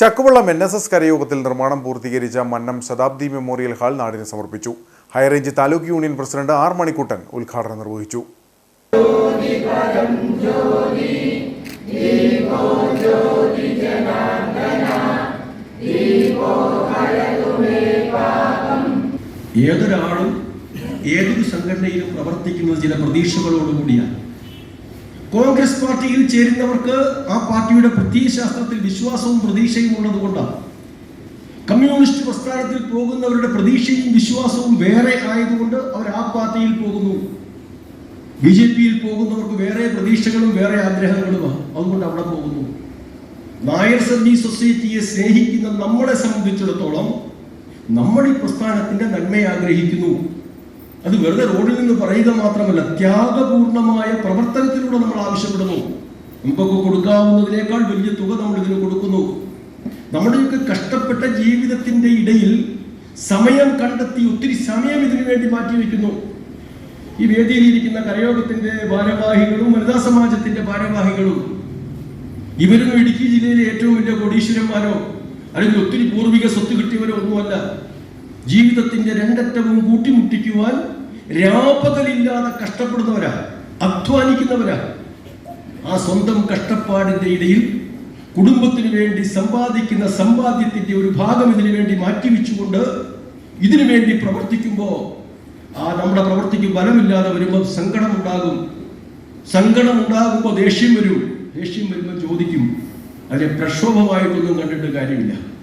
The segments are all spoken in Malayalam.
ചക്കുവള്ളം എൻ എസ് എസ് കരയോഗത്തിൽ നിർമ്മാണം പൂർത്തീകരിച്ച മന്നം ശതാബ്ദി മെമ്മോറിയൽ ഹാൾ നാടിന് സമർപ്പിച്ചു. High range taluk union president R Manikuttan ഉദ്ഘാടനം നിർവഹിച്ചു. ഏതൊരാളും ഏതൊരു സംഘടനയിലും പ്രവർത്തിക്കുന്നത് ചില പ്രതീക്ഷകളോടുകൂടിയാണ് കോൺഗ്രസ് പാർട്ടിയിൽ ചേരുന്നവർക്ക് ആ പാർട്ടിയുടെ പ്രത്യയശാസ്ത്രത്തിൽ വിശ്വാസവും പ്രതീക്ഷയും ഉള്ളതുകൊണ്ടാണ് കമ്മ്യൂണിസ്റ്റ് പ്രസ്ഥാനത്തിൽ പോകുന്നവരുടെ പ്രതീക്ഷയും വിശ്വാസവും വേറെ ആയതുകൊണ്ട് അവർ ആ പാർട്ടിയിൽ പോകുന്നു. ബി ജെ പിയിൽ പോകുന്നവർക്ക് വേറെ പ്രതീക്ഷകളും വേറെ ആഗ്രഹങ്ങളുമാണ്. അതുകൊണ്ട് അവിടെ പോകുന്നു. നായർ സർവീസ് സൊസൈറ്റിയെ സ്നേഹിക്കുന്ന നമ്മളെ സംബന്ധിച്ചിടത്തോളം നമ്മൾ ഈ പ്രസ്ഥാനത്തിന്റെ നന്മയെ ആഗ്രഹിക്കുന്നു. അത് വെറുതെ റോഡിൽ നിന്ന് പറയുക മാത്രമല്ല ത്യാഗപൂർണമായ പ്രവർത്തനത്തിലൂടെ നമ്മൾ ആവശ്യപ്പെടുന്നു. നമുക്കൊക്കെ കൊടുക്കാവുന്നതിനേക്കാൾ വലിയ തുക നമ്മൾ ഇതിന് കൊടുക്കുന്നു. നമ്മുടെയൊക്കെ കഷ്ടപ്പെട്ട ജീവിതത്തിന്റെ ഇടയിൽ സമയം കണ്ടെത്തി ഒത്തിരി സമയം ഇതിനു വേണ്ടി മാറ്റിവെക്കുന്നു ഈ വേദിയിലിരിക്കുന്ന കരയോഗത്തിന്റെ ഭാരവാഹികളും വനിതാ സമാജത്തിന്റെ ഭാരവാഹികളും ഇവരും ഇടുക്കി ജില്ലയിലെ ഏറ്റവും വലിയ കോടീശ്വരന്മാരോ അല്ലെങ്കിൽ ഒത്തിരി പൂർവിക സ്വത്ത് കിട്ടിയവരോ ഒന്നുമല്ല. ജീവിതത്തിന്റെ രണ്ടറ്റവും കൂട്ടിമുട്ടിക്കുവാൻ രാപകലില്ലാതെ കഷ്ടപ്പെടുന്നവരാ അധ്വാനിക്കുന്നവരാ. ആ സ്വന്തം കഷ്ടപ്പാടിന്റെ ഇടയിൽ കുടുംബത്തിന് വേണ്ടി സമ്പാദിക്കുന്ന സമ്പാദ്യത്തിന്റെ ഒരു ഭാഗം ഇതിനു വേണ്ടി മാറ്റിവെച്ചുകൊണ്ട് ഇതിനു വേണ്ടി പ്രവർത്തിക്കുമ്പോൾ ആ നമ്മുടെ പ്രവർത്തിക്ക് ബലമില്ലാതെ വരുമ്പോൾ സങ്കടം ഉണ്ടാകും. സങ്കടം ഉണ്ടാകുമ്പോൾ ദേഷ്യം വരും. ദേഷ്യം വരുമ്പോൾ ചോദിക്കും അതിനെ പ്രക്ഷോഭമായിട്ടൊന്നും കണ്ടിട്ട് കാര്യമില്ല.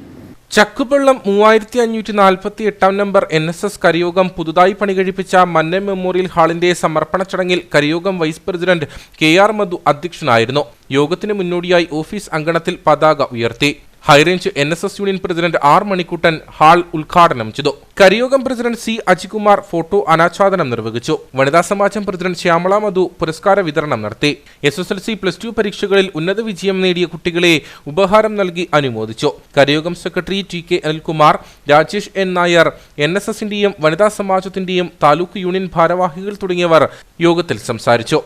ചക്കുപള്ളം മൂവായിരത്തി അഞ്ഞൂറ്റി നാൽപ്പത്തി എട്ടാം നമ്പർ എൻ എസ് എസ് കരിയോഗം പുതുതായി പണികഴിപ്പിച്ച മന്നൻ മെമ്മോറിയൽ ഹാളിന്റെ സമർപ്പണ ചടങ്ങിൽ കരിയോഗം vice president K R Madhu അധ്യക്ഷനായിരുന്നു. യോഗത്തിന് മുന്നോടിയായി ഓഫീസ് അങ്കണത്തിൽ പതാക ഉയർത്തി. High range N S S union president R Manikuttan hall ഉദ്ഘാടനം ചെയ്തു. കരിയോഗം പ്രസിഡന്റ് സി അജികുമാർ ഫോട്ടോ അനാച്ഛാദനം നിർവഹിച്ചു. വനിതാ സമാജം പ്രസിഡന്റ് ശ്യാമള മധു പുരസ്കാര വിതരണം നടത്തി. S S L C plus two പരീക്ഷകളിൽ ഉന്നത വിജയം നേടിയ കുട്ടികളെ ഉപഹാരം നൽകി അനുമോദിച്ചു. കരിയോഗം secretary T K Anilkumar Rajesh N Nair N S എസിന്റെയും വനിതാ സമാജത്തിന്റെയും താലൂക്ക് യൂണിയൻ ഭാരവാഹികൾ തുടങ്ങിയവർ യോഗത്തിൽ സംസാരിച്ചു.